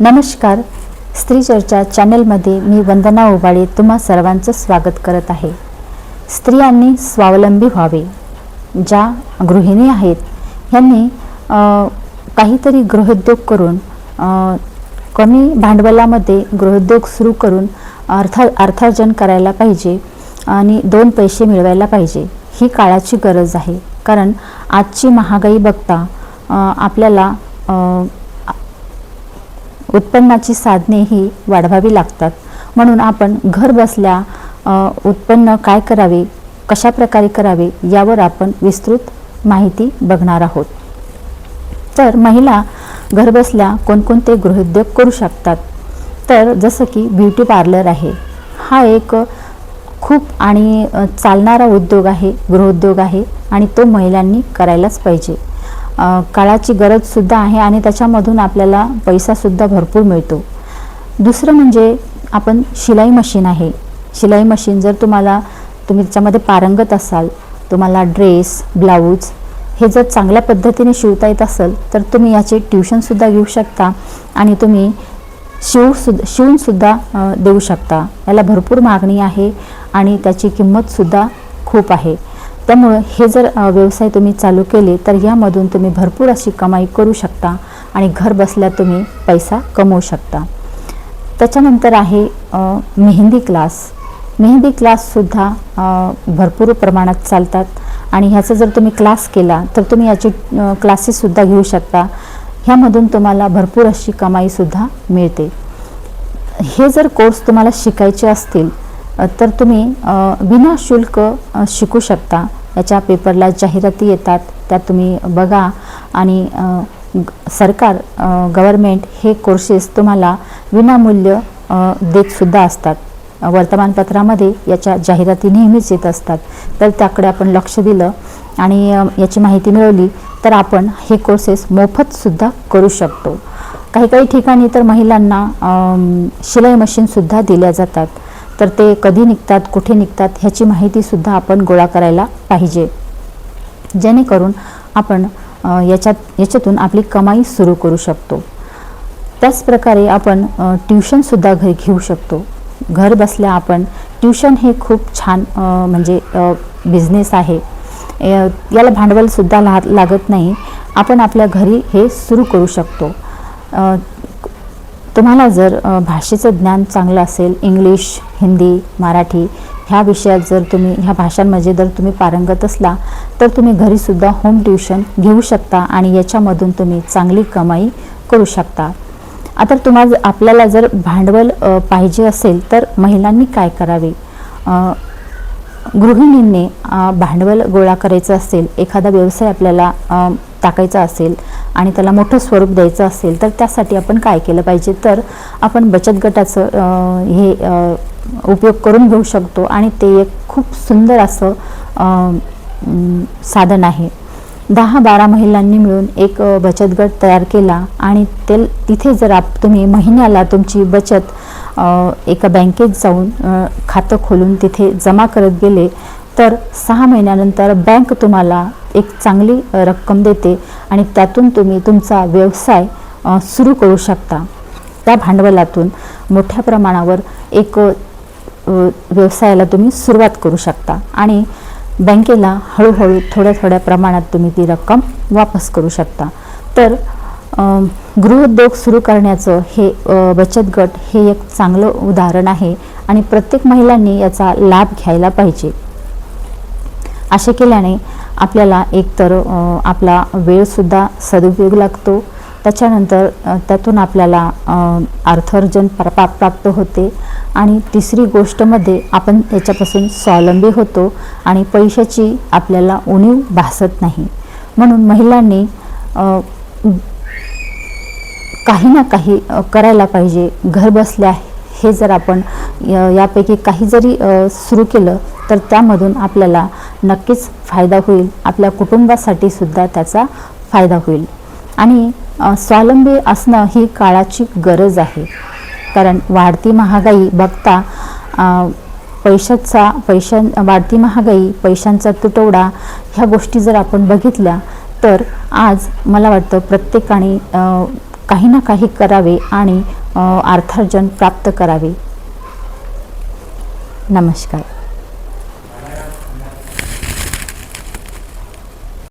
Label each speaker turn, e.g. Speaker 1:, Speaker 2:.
Speaker 1: नमस्कार. स्त्री चर्चा चॅनलमध्ये मी वंदना ओबाळे तुम्हा सर्वांचं स्वागत करत आहे. स्त्रियांनी स्वावलंबी व्हावे ज्या गृहिणी आहेत ह्यांनी काहीतरी गृहोद्योग करून कमी भांडवलामध्ये गृहोद्योग सुरू करून अर्थ अर्थार्जन करायला पाहिजे आणि दोन पैसे मिळवायला पाहिजे ही काळाची गरज आहे. कारण आजची महागाई बघता आपल्याला उत्पन्नाची साधने ही वाढवावी लागतात. म्हणून आपण घर बसल्या उत्पन्न काय करावे कशा प्रकारे करावे यावर आपण विस्तृत माहिती बघणार आहोत. तर महिला घरबसल्या कोणकोणते गृहोद्योग करू शकतात? तर जसं की ब्युटी पार्लर आहे. हा एक खूप आणि चालणारा उद्योग आहे गृहोद्योग आहे आणि तो महिलांनी करायलाच पाहिजे. काळाची गरजसुद्धा आहे आणि त्याच्यामधून आपल्याला पैसासुद्धा भरपूर मिळतो. दुसरं म्हणजे आपण शिलाई मशीन आहे. शिलाई मशीन जर तुम्हाला तुम्ही त्याच्यामध्ये पारंगत असाल तुम्हाला ड्रेस ब्लाऊज हे जर चांगल्या पद्धतीने शिवता येत असेल तर तुम्ही याचे ट्युशनसुद्धा घेऊ शकता आणि तुम्ही शिवसुद्धा शिवूनसुद्धा देऊ शकता. याला भरपूर मागणी आहे आणि त्याची किंमतसुद्धा खूप आहे. त्यामुळं हे जर व्यवसाय तुम्ही चालू केले तर यामधून तुम्ही भरपूर अशी कमाई करू शकता आणि घर बसल्या तुम्ही पैसा कमवू शकता. त्याच्यानंतर आहे मेहंदी क्लास. मेहंदी क्लाससुद्धा भरपूर प्रमाणात चालतात आणि ह्याचा जर तुम्ही क्लास केला तर तुम्ही याचे क्लासेससुद्धा घेऊ शकता. ह्यामधून तुम्हाला भरपूर अशी कमाईसुद्धा मिळते. हे जर कोर्स तुम्हाला शिकायचे असतील तर तुम्ही विनाशुल्क शिकू शकता. याच्या पेपरला जाहिराती येतात त्या तुम्ही बघा. आणि सरकार गव्हर्मेंट हे कोर्सेस तुम्हाला विनामूल्य देतसुद्धा असतात. वर्तमानपत्रामध्ये याच्या जाहिराती नेहमीच येत असतात. तर त्याकडे आपण लक्ष दिलं आणि याची माहिती मिळवली तर आपण हे कोर्सेस मोफतसुद्धा करू शकतो. काही काही ठिकाणी तर महिलांना शिलाई मशीनसुद्धा दिल्या जातात. तर ते कधी निघतात कुठे निघतात ह्याची माहितीसुद्धा आपण गोळा करायला पाहिजे. जेणेकरून आपण याच्यात याच्यातून आपली कमाई सुरू करू शकतो. त्याचप्रकारे आपण ट्यूशनसुद्धा ट्युशनसुद्धा घरी घेऊ शकतो. घर बसल्या आपण ट्युशन हे खूप छान म्हणजे बिझनेस आहे. याला भांडवलसुद्धा ला लागत नाही. आपण आपल्या घरी हे सुरू करू शकतो. तुम्हाला जर भाषेचं ज्ञान चांगलं असेल इंग्लिश हिंदी मराठी ह्या विषयात जर तुम्ही ह्या भाषांमध्ये जर तुम्ही पारंगत असला तर तुम्ही घरीसुद्धा होम ट्युशन घेऊ शकता आणि याच्यामधून तुम्ही चांगली कमाई करू शकता. आता तुम्हाला आपल्याला जर भांडवल पाहिजे असेल तर महिलांनी काय करावे? गृहिणींनी भांडवल गोळा करायचं असेल एखादा व्यवसाय आपल्याला टाकायचा असेल आणि त्याला मोठं स्वरूप द्यायचं असेल तर त्यासाठी आपण काय केलं पाहिजे? तर आपण बचत गटाचं हे उपयोग करून घेऊ शकतो आणि ते एक खूप सुंदर असं साधन आहे. दहा बारा महिलांनी मिळून एक बचत गट तयार केला आणि ते तिथे जर आप तुम्ही महिन्याला तुमची बचत एका बँकेत जाऊन खातं खोलून तिथे जमा करत गेले तर सहा महिन्यानंतर बँक तुम्हाला एक चांगली रक्कम देते आणि त्यातून तुम्ही तुमचा व्यवसाय सुरू करू शकता. त्या भांडवलातून मोठ्या प्रमाणावर एक व्यवसायाला तुम्ही सुरुवात करू शकता आणि बँकेला हळूहळू थोड्या थोड्या प्रमाणात तुम्ही ती रक्कम वापस करू शकता. तर गृहउद्योग गृहोद्योग सुरू करण्याचं हे बचत गट हे एक चांगलं उदाहरण आहे आणि प्रत्येक महिलांनी याचा लाभ घ्यायला पाहिजे. असे केल्याने आपल्याला एकतर आपला वेळसुद्धा सदुपयोग लागतो. त्याच्यानंतर त्यातून आपल्याला अर्थार्जन प्रा- प्राप्त होते. आणि तिसरी गोष्टमध्ये आपण याच्यापासून स्वावलंबी होतो आणि पैशाची आपल्याला उणीव भासत नाही. म्हणून महिलांनी काही ना काही करायला पाहिजे. घर बसल्या हे जर आपण यापैकी काही जरी सुरू केलं तर त्यामधून आपल्याला नक्कीच फायदा होईल. आपल्या कुटुंबासाठी सुद्धा त्याचा फायदा होईल. आणि स्वावलंबी असणं ही काळाची गरज आहे. कारण वाढती महागाई बघता पैशाचा पैशां वाढती महागाई पैशांचा तुटवडा ह्या गोष्टी जर आपण बघितल्या तर आज मला वाटतं प्रत्येकाने काही ना काही करावे आणि अर्थार्जन प्राप्त करावे. नमस्कार